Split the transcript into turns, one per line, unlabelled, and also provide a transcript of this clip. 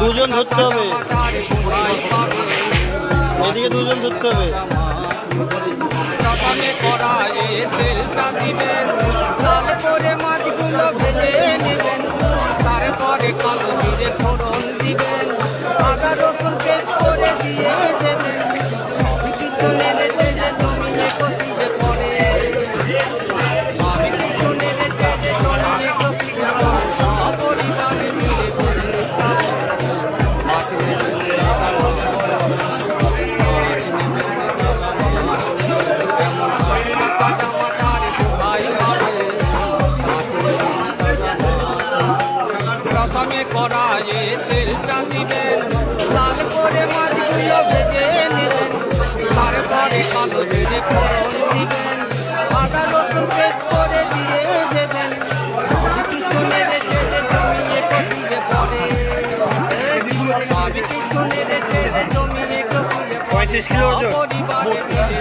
দুজন ধরতে হবে। এদিকে দুজন ধরতে হবে।
কালো দিয়ে ফোড়ন দিবেন, আদা রসুন পেস্ট করে দিয়ে দেবেন। প্রথমে কড়াইয়ে তেলটা দিবেন লাল করে মাছগুলো ভেজে নেবেন তারপরে কালো জিরে ফোড়ন দিবেন। আদা রসুন পেস্ট করে দিয়ে দেবেন। সবই কিছু নেড়ে চেড়ে জমিয়ে কষিয়ে পড়ে। সবই কিছু নেড়ে চেড়ে জমিয়ে কষিয়ে পড়ে। পরিবারে মিলে